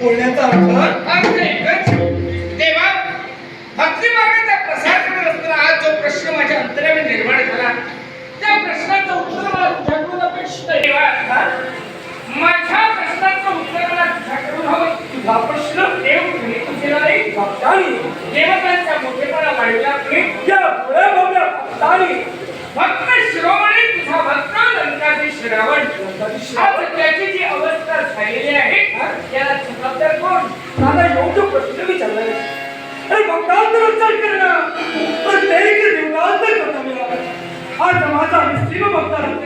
बोलण्याचा अर्थ अर्थ एकच देवा भक्ती मार्गाचा प्रसार करत असताना आज जो प्रश्न माझ्या अंतराने निर्माण झाला त्या प्रश्नाचं उत्तर मला तुझ्याकडून अपेक्षित आहे देवा माझ्या प्रश्नाचं उत्तर मला तुझ्याकडून प्रश्न देव तुम्ही तुझे नाही भक्तानी देवतांचा मोठेपणा वाढविला तुम्ही. या पुढे बघा भक्तानी भक्त शिरोमणी तुझा भक्त लंकाधीश रावण आज त्याची जी अवस्था झालेली आहे त्याला जबाबदार कोण? दादा योग्य प्रश्न विचारलाय अरे भक्तांतर उच्चार करणं. प्रत्येक जीवनात कर्तव्य आज माझा निस्तीम भक्त नकादी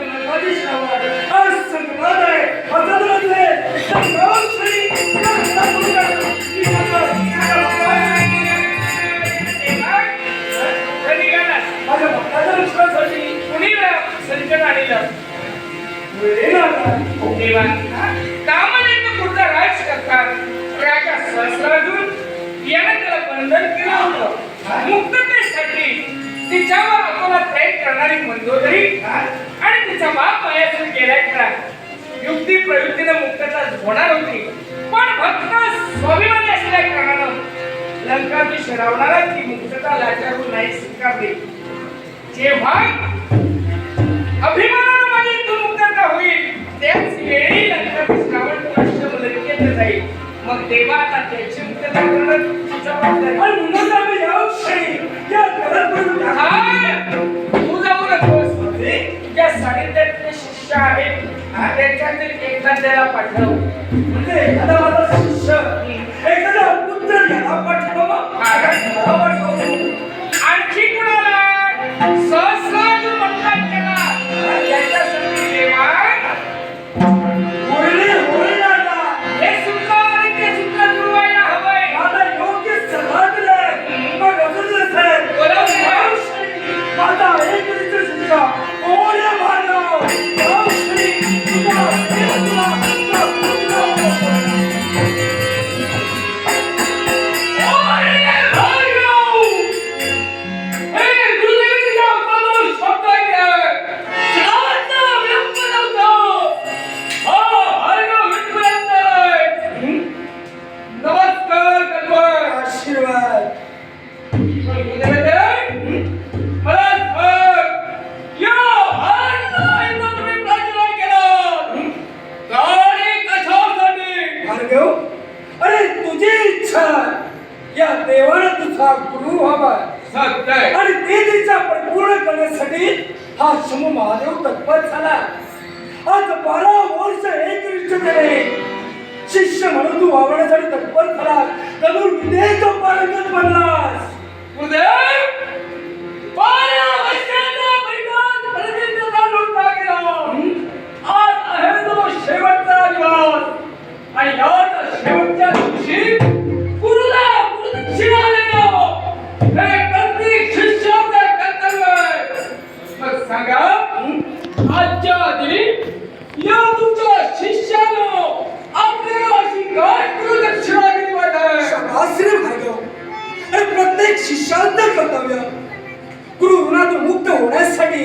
वेळे लागला देवा कामनेनं पुढचा राज करतात राजा सहस्रार्जुन यानं त्याला बंधन केलं होतं मुक्ततेसाठी तिच्यावर आपला प्रयत्न करणारी मंदोदरी आणि तिचा बाप वयातून गेलाय खरा युक्ती प्रयुक्तीनं मुक्तता होणार होती पण भक्त स्वाभिमानी असल्या कारणानं लंका लंकाधीश रावणाला ती मुक्तता लाचारून नाही स्वीकारली. जेव्हा सानिध्यातले शिष्य आहेत त्यांच्यातील एखाद्याला पाठव म्हणजे एखादा माझा सत्य आहे. आणि ती परिपूर्ण करण्यासाठी हा शंभू महादेव तत्पर झाला आज बारा वर्ष एक केले शिष्य म्हणून तू वावरण्यासाठी तत्पर आजच्या आधी या तुमच्या शिष्यानं आपल्याला अशी काय गुरुदक्षिणा दिली पाहिजे भार्गव अरे प्रत्येक शिष्याचं कर्तव्य गुरु ऋणातून मुक्त होण्यासाठी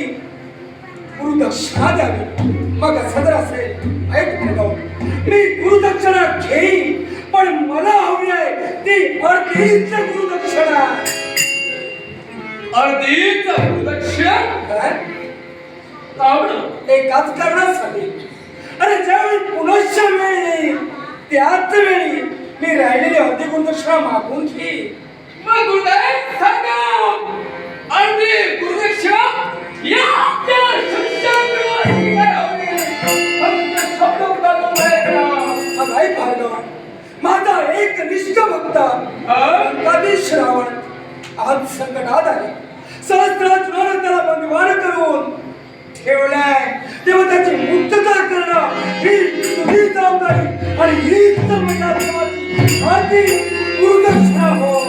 गुरु दक्षिणा द्यावी. मग असं जर असेल ऐक भार्गव मी गुरुदक्षिणा घेईन पण मला हवी आहे ती अर्धीच गुरुदक्षिणा अर्धीच गुरुदक्षिण तावडं एकाच कारणासाठी. अरे ज्यावेळी पुनश्च वेळ त्याच वेळी मी राहिलेली अर्धी गुरुदक्षिणा मागून घेईन मग गुरुदेव सांगा. अर्धी गुरुदक्षिणा या आपल्या शिष्याकडे स्वीकारावी. फक्त शब्द भार्गव माझा एक निष्ठ भक्त कधी श्रावण आज संकटात आहे सहस्त्रात त्याला बंदवान करून ठेवलाय. तेव्हा त्याची मुक्तता करणं ही तुझी जबाबदारी. आणि हीच तर माझ्या देवाची आधी गुरुदक्षिणा होय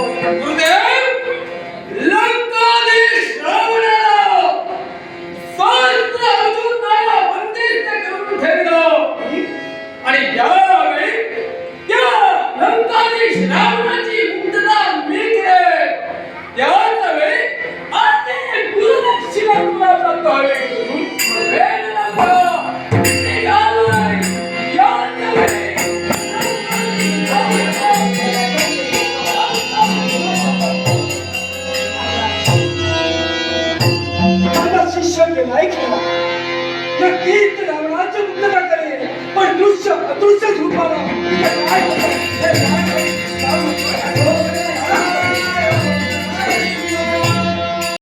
করো